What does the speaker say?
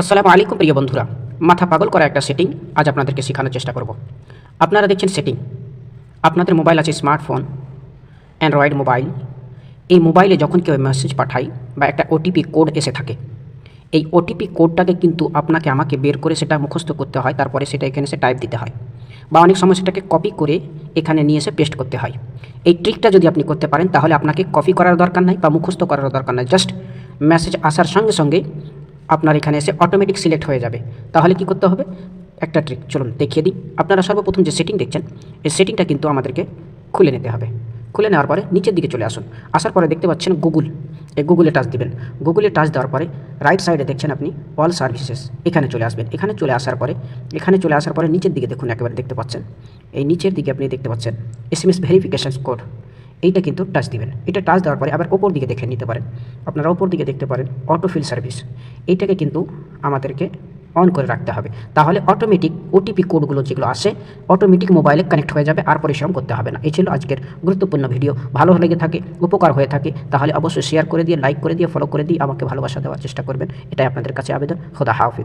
আসসালামু আলাইকুম প্রিয় বন্ধুরা। মাথা পাগল করা একটা সেটিং আজ আপনাদেরকে শেখানোর চেষ্টা করব। আপনারা দেখছেন সেটিং আপনাদের মোবাইল আছে স্মার্টফোন অ্যান্ড্রয়েড মোবাইল এই মোবাইলে যখন কেউ মেসেজ পাঠায় বা একটা ওটিপি কোড এসে থাকে, এই ওটিপি কোডটাকে কিন্তু আপনাকে আমাকে বের করে সেটা মুখস্থ করতে হয়, তারপরে সেটা এখানে সে টাইপ দিতে হয়। বা অনেক সময় সেটাকে কপি করে এখানে নিয়ে এসে পেস্ট করতে হয়। এই ট্রিকটা যদি আপনি করতে পারেন, তাহলে আপনাকে কপি করার দরকার নাই বা মুখস্থ করার দরকার নাই। জাস্ট মেসেজ আসার সঙ্গে সঙ্গে আপনার এখানে এসে অটোমেটিক সিলেক্ট হয়ে যাবে। তাহলে কি করতে হবে? একটা ট্রিক চলুন দেখিয়ে দিই। আপনারা সর্বপ্রথম যে সেটিং দেখছেন, এই সেটিংটা কিন্তু আমাদেরকে খুলে নিতে হবে। খুলে নেওয়ার পরে নিচের দিকে চলে আসুন। আসার পরে দেখতে পাচ্ছেন গুগল এই গুগলে টাচ দিবেন। গুগলে টাচ দেওয়ার পরে রাইট সাইডে দেখছেন আপনি অল সার্ভিসেস এখানে চলে আসবেন। এখানে চলে আসার পরে, এখানে চলে আসার পরে নিচের দিকে দেখুন একেবারে দেখতে পাচ্ছেন। এই নিচের দিকে আপনি দেখতে পাচ্ছেন S M S verification code এইটা কিন্তু টাচ দিবেন। এটা টাচ দেওয়ার পরে আবার ওপর দিকে দেখে নিতে পারেন। আপনারা ওপর দিকে দেখতে পারেন অটোফিল সার্ভিস এইটাকে কিন্তু আমাদেরকে অন করে রাখতে হবে। তাহলে অটোমেটিক ওটিপি কোডগুলো যেগুলো আসে অটোমেটিক মোবাইলে কানেক্ট হয়ে যাবে আর পরিশ্রম করতে হবে না। এই ছিল আজকের গুরুত্বপূর্ণ ভিডিও ভালো লেগে থাকে, উপকার হয়ে থাকে, তাহলে অবশ্যই শেয়ার করে দিয়ে লাইক করে দিয়ে ফলো করে দিয়ে আমাকে ভালোবাসা দেওয়ার চেষ্টা করবেন। এটাই আপনাদের কাছে আবেদন। খোদা হাফিজ।